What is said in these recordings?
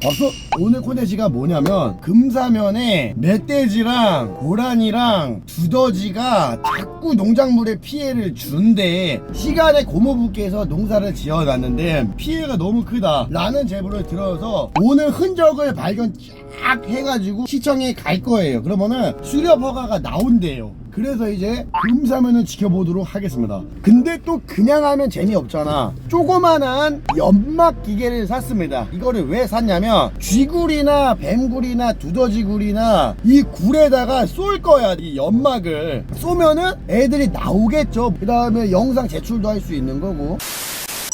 박수! 오늘 콘텐츠가 뭐냐면 금사면에 멧돼지랑 고라니랑 두더지가 자꾸 농작물에 피해를 준대 시간에 고모부께서 농사를 지어놨는데 피해가 너무 크다 라는 제보를 들어서 오늘 흔적을 발견 쫙 해가지고 시청에 갈 거예요 그러면은 수렵 허가가 나온대요 그래서 이제 금사면을 지켜보도록 하겠습니다. 근데 또 그냥 하면 재미없잖아. 조그만한 연막 기계를 샀습니다. 이거를 왜 샀냐면 쥐굴이나 뱀굴이나 두더지굴이나 이 굴에다가 쏠 거야 이 연막을. 쏘면은 애들이 나오겠죠. 그 다음에 영상 제출도 할 수 있는 거고.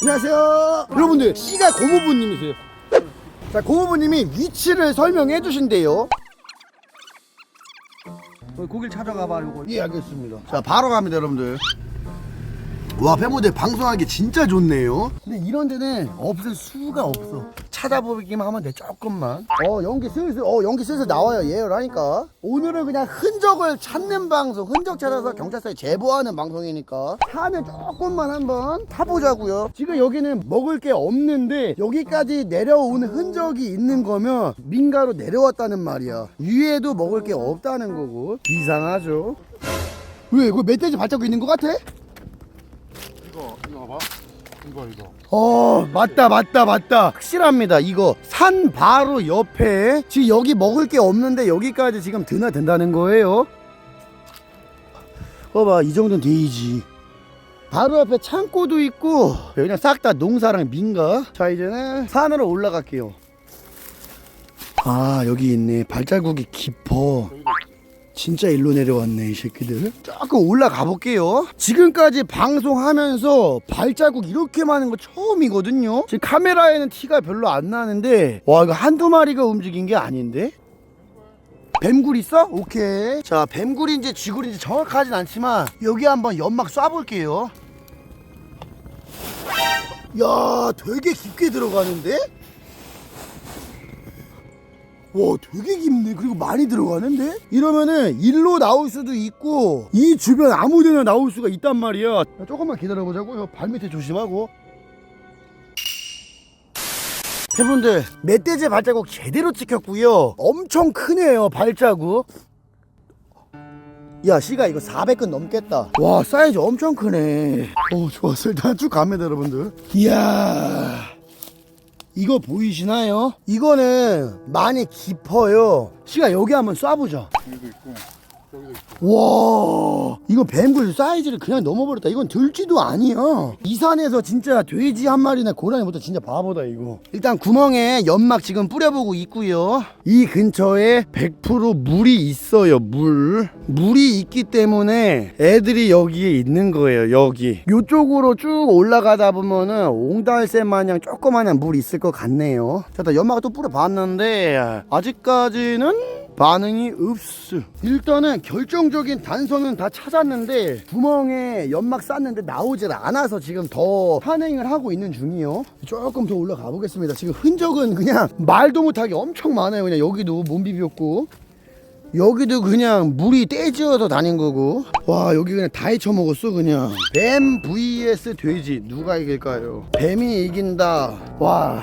안녕하세요. 여러분들 씨가 고모부님이세요. 자 고모부님이 위치를 설명해 주신대요 고길 찾아가 봐 요거. 예 알겠습니다. 자 바로 갑니다 여러분들 와 페모대 방송하기 진짜 좋네요. 근데 이런 데는 없을 수가 없어. 찾아보기만 하면 돼 조금만. 어 연기 슬슬 어 연기 슬슬 나와요. 예열하니까. 오늘은 그냥 흔적을 찾는 방송 흔적 찾아서 경찰서에 제보하는 방송이니까. 산을 조금만 한번 타보자고요. 지금 여기는 먹을 게 없는데 여기까지 내려오는 흔적이 있는 거면 민가로 내려왔다는 말이야. 위에도 먹을 게 없다는 거고. 이상하죠? 왜 이거 멧돼지 발자국 있는 거 같아? 이거 이거 이거. 어 맞다 맞다 맞다. 확실합니다 이거. 산 바로 옆에 지금 여기 먹을 게 없는데 여기까지 지금 드나든다는 거예요? 봐봐 이 정도는 돼야지. 바로 옆에 창고도 있고 그냥 싹 다 농사랑 민가? 자 이제는 산으로 올라갈게요. 아 여기 있네. 발자국이 깊어 진짜 일로 내려왔네 이 새끼들. 조금 올라가 볼게요. 지금까지 방송하면서 발자국 이렇게 많은 거 처음이거든요. 지금 카메라에는 티가 별로 안 나는데 와 이거 한두 마리가 움직인 게 아닌데? 뱀굴 있어? 오케이. 자 뱀굴인지 쥐굴인지 정확하진 않지만 여기 한번 연막 쏴볼게요. 야 되게 깊게 들어가는데? 와 되게 깊네. 그리고 많이 들어가는데? 이러면은 일로 나올 수도 있고 이 주변 아무데나 나올 수가 있단 말이야. 자, 조금만 기다려보자고요 발밑에 조심하고. 여러분들 멧돼지 발자국 제대로 찍혔고요. 엄청 크네요 발자국. 야 씨가 이거 400근 넘겠다. 와 사이즈 엄청 크네. 오 좋았어. 일단 쭉 갑니다 여러분들. 이야 이거 보이시나요? 이거는 많이 깊어요. 씨가 여기 한번 쏴보자. 여기도 있고 와, 이거 뱀굴 사이즈를 그냥 넘어버렸다. 이건 들쥐도 아니야. 이 산에서 진짜 돼지 한 마리나 고라니부터 진짜 바보다 이거. 일단 구멍에 연막 지금 뿌려보고 있고요. 이 근처에 100% 물이 있어요. 물. 물이 있기 때문에 애들이 여기에 있는 거예요. 여기. 요쪽으로 쭉 올라가다 보면은 옹달새 마냥 조그마한 물 있을 것 같네요. 자, 일단 연막을 또 뿌려봤는데 아직까지는 반응이 없어. 일단은 결정적인 단서는 다 찾았는데 구멍에 연막 쌌는데 나오질 않아서 지금 더 산행을 하고 있는 중이요. 조금 더 올라가 보겠습니다. 지금 흔적은 그냥 말도 못하게 엄청 많아요. 그냥 여기도 몸 비볐고 여기도 그냥 물이 떼지어서 다닌 거고 와 여기 그냥 다 헤쳐먹었어 그냥 뱀 vs 돼지 누가 이길까요 뱀이 이긴다 와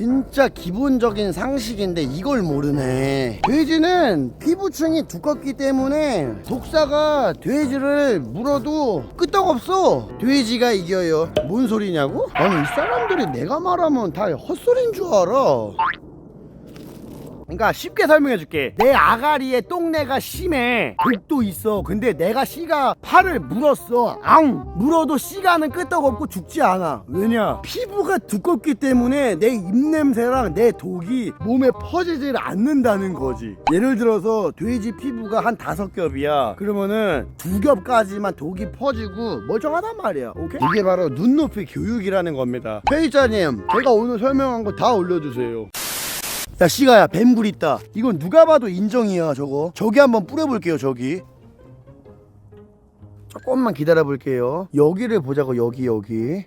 진짜 기본적인 상식인데 이걸 모르네. 돼지는 피부층이 두껍기 때문에 독사가 돼지를 물어도 끄떡없어. 돼지가 이겨요. 뭔 소리냐고? 아니 이 사람들이 내가 말하면 다 헛소리인 줄 알아 그러니까 쉽게 설명해 줄게. 내 아가리에 똥내가 심해. 독도 있어. 근데 내가 씨가 팔을 물었어. 앙! 물어도 씨가는 끄떡없고 죽지 않아. 왜냐? 피부가 두껍기 때문에 내 입냄새랑 내 독이 몸에 퍼지질 않는다는 거지. 예를 들어서 돼지 피부가 한 다섯 겹이야. 그러면은 두 겹까지만 독이 퍼지고 멀쩡하단 말이야. 오케이? 이게 바로 눈높이 교육이라는 겁니다. 페이자님 제가 오늘 설명한 거 다 올려주세요 야 씨가야 뱀굴 있다. 이건 누가 봐도 인정이야 저거. 저기 한번 뿌려볼게요 저기. 조금만 기다려 볼게요. 여기를 보자고 여기 여기.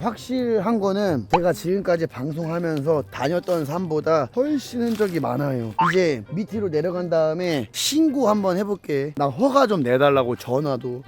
확실한 거는 제가 지금까지 방송하면서 다녔던 산보다 훨씬 흔적이 많아요. 이제 밑으로 내려간 다음에 신고 한번 해볼게. 나 허가 좀 내달라고 전화도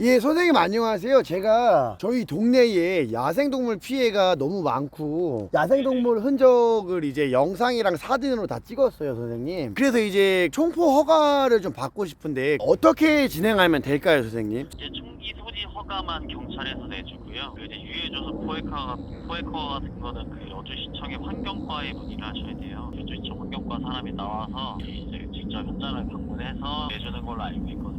예, 선생님 안녕하세요. 제가 저희 동네에 야생동물 피해가 너무 많고 야생동물 흔적을 이제 영상이랑 사진으로 다 찍었어요, 선생님. 그래서 이제 총포 허가를 좀 받고 싶은데 어떻게 진행하면 될까요, 선생님? 이제 총기 소지 허가만 경찰에서 내주고요. 그 이제 유해조서 포획허가 포획허가 같은 거는 그 여주시청의 환경과에 문의를 하셔야 돼요. 여주시청 환경과 사람이 나와서 이제 직접 현장을 방문해서 내주는 걸로 알고 있거든요.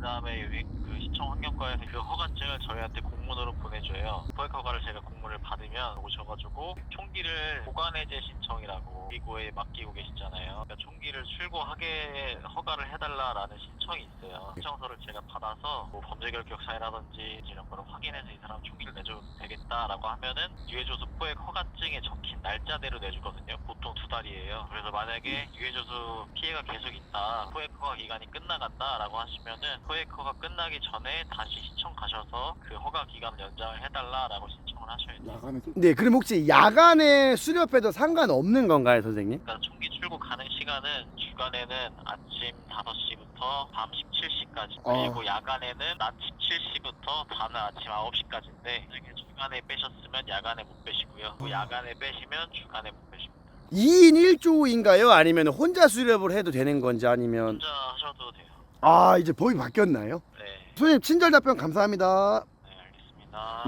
그다음에 그 시청 환경과에서 그 허가증을 저희한테 공 문으로 보내줘요. 포획 허가를 제가 공문을 받으면 오셔가지고 총기를 보관해제 신청이라고 기고에 맡기고 계시잖아요. 그러니까 총기를 출고하게 허가를 해달라라는 신청이 있어요. 신청서를 제가 받아서 뭐 범죄 결격 사유라든지 이런 거를 확인해서 이 사람 총기를 내줘도 되겠다라고 하면은 유해조수 포획 허가증에 적힌 날짜대로 내주거든요. 보통 두 달이에요. 그래서 만약에 유해조수 피해가 계속 있다, 포획 허가 기간이 끝나간다라고 하시면은 포획 허가 끝나기 전에 다시 시청 가셔서 그 허가 기간 연장을 해달라라고 신청을 하셔야 돼요. 야간에 또 네, 그럼 혹시 야간에 수렵해도 상관없는 건가요, 선생님? 그러니까 총기 출고 가능 시간은 주간에는 아침 5시부터 밤 17시까지 어. 그리고 야간에는 낮 17시부터 밤 아침 9시까지인데 만약에 주간에 빼셨으면 야간에 못 빼시고요 또 야간에 빼시면 주간에 못 빼십니다 2인 1조인가요? 아니면 혼자 수렵을 해도 되는 건지 아니면 혼자 하셔도 돼요 아, 이제 법이 바뀌었나요? 네, 선생님 친절 답변 감사합니다.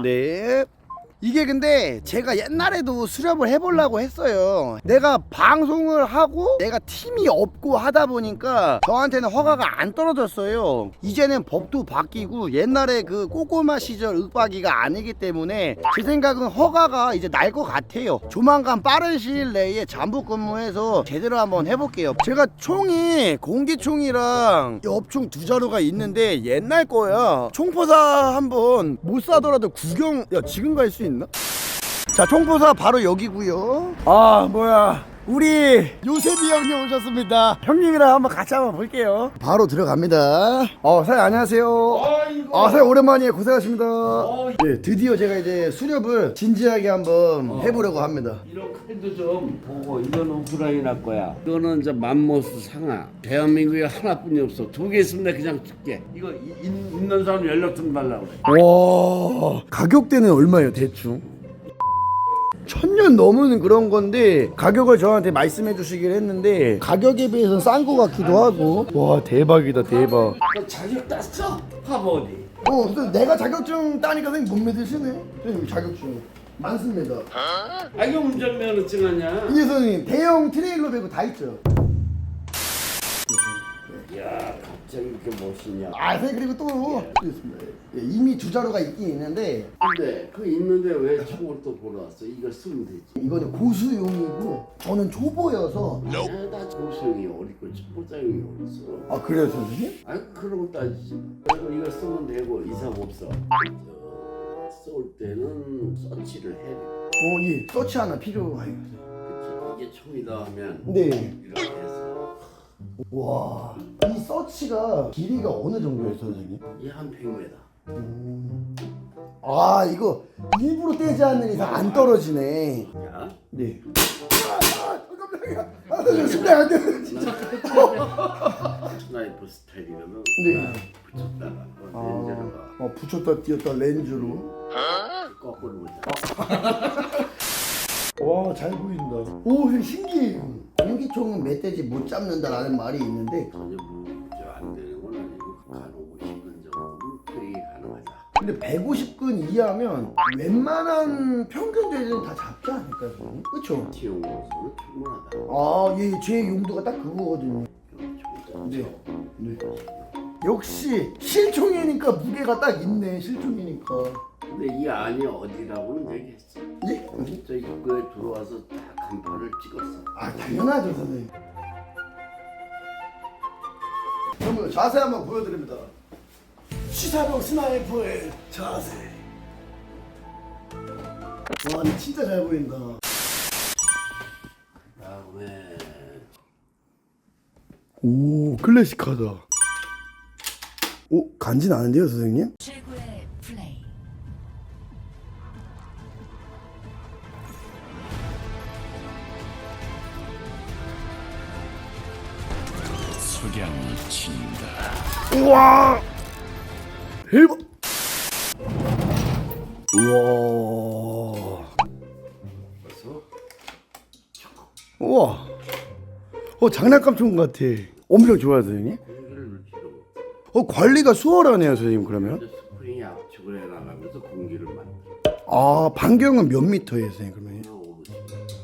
네. 이게 근데 제가 옛날에도 수렵을 해보려고 했어요. 내가 방송을 하고 내가 팀이 없고 하다 보니까 저한테는 허가가 안 떨어졌어요. 이제는 법도 바뀌고 옛날에 그 꼬꼬마 시절 윽박이가 아니기 때문에 제 생각은 허가가 이제 날 것 같아요. 조만간 빠른 시일 내에 잠복 근무해서 제대로 한번 해볼게요. 제가 총이 공기총이랑 엽총 두 자루가 있는데 옛날 거야. 총포사 한번 못 사더라도 구경 야 지금 갈 수 있 나? 자 총포사 바로 여기고요. 아 뭐야 우리 요셉이 형님 오셨습니다. 형님이랑 한번 같이 한번 볼게요. 바로 들어갑니다. 어 사장님 안녕하세요. 아 사장님 오랜만이에요 고생하십니다. 네 드디어 제가 이제 수렵을 진지하게 한번 해보려고 합니다. 이런 칼도 좀 보고 이거는 후라이나 거야. 이거는 이제 맘모스 상하. 대한민국에 하나뿐이 없어. 두 개 있으면 내가 그냥 줄게. 이거 이- 있- 있는 사람 연락 좀 달라고 그래. 와 가격대는 얼마예요 대충? 천년 넘은 그런 건데 가격을 저한테 말씀해 주시긴 했는데 가격에 비해서는 싼 거 같기도 하고 와 대박이다 대박 너 자격 땄어? 어디. 어 근데 내가 자격증 따니까 선생님 못 믿으시네 선생님 자격증 많습니다 아 이거 운전면허증 아니야? 이게 선생님 대형 트레일러 배고 다 있죠 야 갑자기 이렇게 멋있냐. 아 선생님 그리고 또 있습니다 예, 이미 두 자루가 있긴 있는데 근데 그 있는데 왜 총을 또 보러 왔어? 이걸 쓰면 되지. 이거는 고수용이고 저는 초보여서 야, 나 고수형이 어리고 첩보장이 어딨어. 아 그래요 선생님? 아 그러고 따지지. 그리고 이거 쓰면 되고 이상 없어. 저, 쏠 때는 서치를 해야 돼. 어 예 서치 하나 필요해요 그치? 이게 총이다 하면 네. 해서 와, 이 서치가 길이가 어느 정도예요, 선생님? 이한 100m. 아, 이거 일부러 떼지 않는 이상 안 떨어지네. 야, 네. 아, 아, 깜짝이야. 아, 선생님, 심장 안 돼. 진짜. 스나이퍼 스타일이거든. 네. 붙였다가 아, 어, 렌즈를 봐. 어, 붙였다 띄었다 렌즈로. 거꾸로 보자. 와, 잘 보인다. 오, 신기해요. 공기총은 멧돼지 못 잡는다라는 말이 있는데, 전혀 뭐안 되는 건 아니고 한 50분 정도는 거의 가능하다. 근데 150근 이하면 웬만한 평균 돼지는 다 잡지 않을까요, 선생님? 그쵸? 티용으로서는 충분하다. 아, 예, 제 용도가 딱 그거거든요. 네. 네. 역시 실총이니까 무게가 딱 있네 실총이니까 근데 이 안이 어디라고는 얘기했어. 예? 저 입구에 들어와서 다 간판을 찍었어. 아 당연하죠 선생님 그러면 자세 한번 보여드립니다 시사병 스나이퍼의 자세 와 진짜 잘 보인다 그다음에 오 클래식하다 오 간지 나는데요 선생님? 우와! 대박! 우와! 우와! 어 장난감 총 같아. 엄청 좋아요 선생님? 공기를 어 관리가 수월하네요 선생님 그러면. 스프링이 압축을 해나가면서 공기를 만들어 아 반경은 몇 미터예요 선생님 그러면.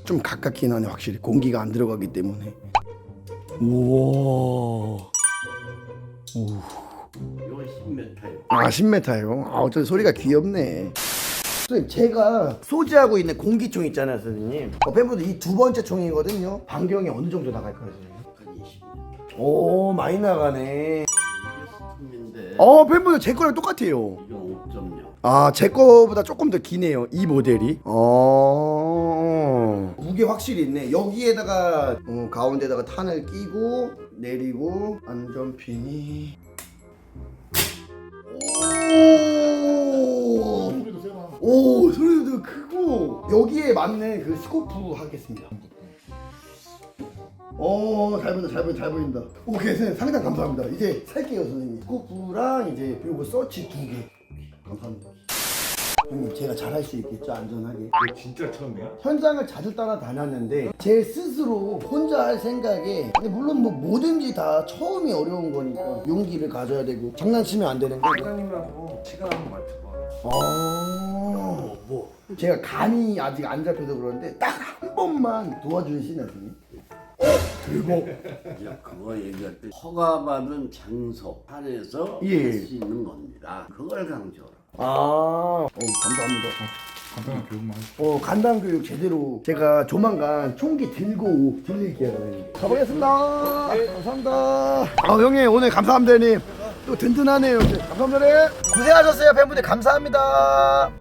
좀 가깝긴 하네 확실히. 공기가 안 들어가기 때문에 우와. 이건 10m예요. 아 10m요? 아 어쩐 소리가 귀엽네. 선생님 제가 소지하고 있는 공기총 있잖아요 선생님. 어, 팬분들 이 두 번째 총이거든요. 반경이 어느 정도 나갈까요 선생님? 한 20m 오 많이 나가네. 이게 스팀인데 어 팬분들 제 거랑 똑같아요. 이건 5.0 아 제 거보다 조금 더 기네요 이 모델이. 어 무게 확실히 있네 여기에다가 어, 가운데다가 탄을 끼고 내리고 안전핀이 오 소리도 세나. 오 소리도 크고 여기에 맞는 그 스코프 하겠습니다. 어잘 보인다 잘 보인다 잘 보인다. 오케이 선생님 상당 감사합니다. 이제 살게요 선생님. 스코프랑 이제 그리고 서치 두 개. 감사합니다. 형님 제가 잘할 수 있겠죠 안전하게. 이거 진짜 처음이야? 현장을 자주 따라다녔는데 제 스스로 혼자 할 생각에 근데 물론 뭐 뭐든지 다 처음이 어려운 거니까 용기를 가져야 되고 장난치면 안 되는 거. 사장님하고 시간 한번 맞춰봐. 아, 뭐 제가 간이 아직 안 잡혀서 그러는데 딱 한 번만 도와주시나요? 어, 대박. 이제 그거 얘기할 때 허가받은 장소 안에서 예. 할 수 있는 겁니다 그걸 강조하라 아, 어, 감사합니다. 간단한 교육만 해. 어, 간단 교육 제대로 제가 조만간 총기 들고 들릴게요. 가보겠습니다. 감사합니다. 아, 형님 오늘 감사합니다, 형님. 또 든든하네요. 감사합니다. 고생하셨어요, 팬분들 감사합니다.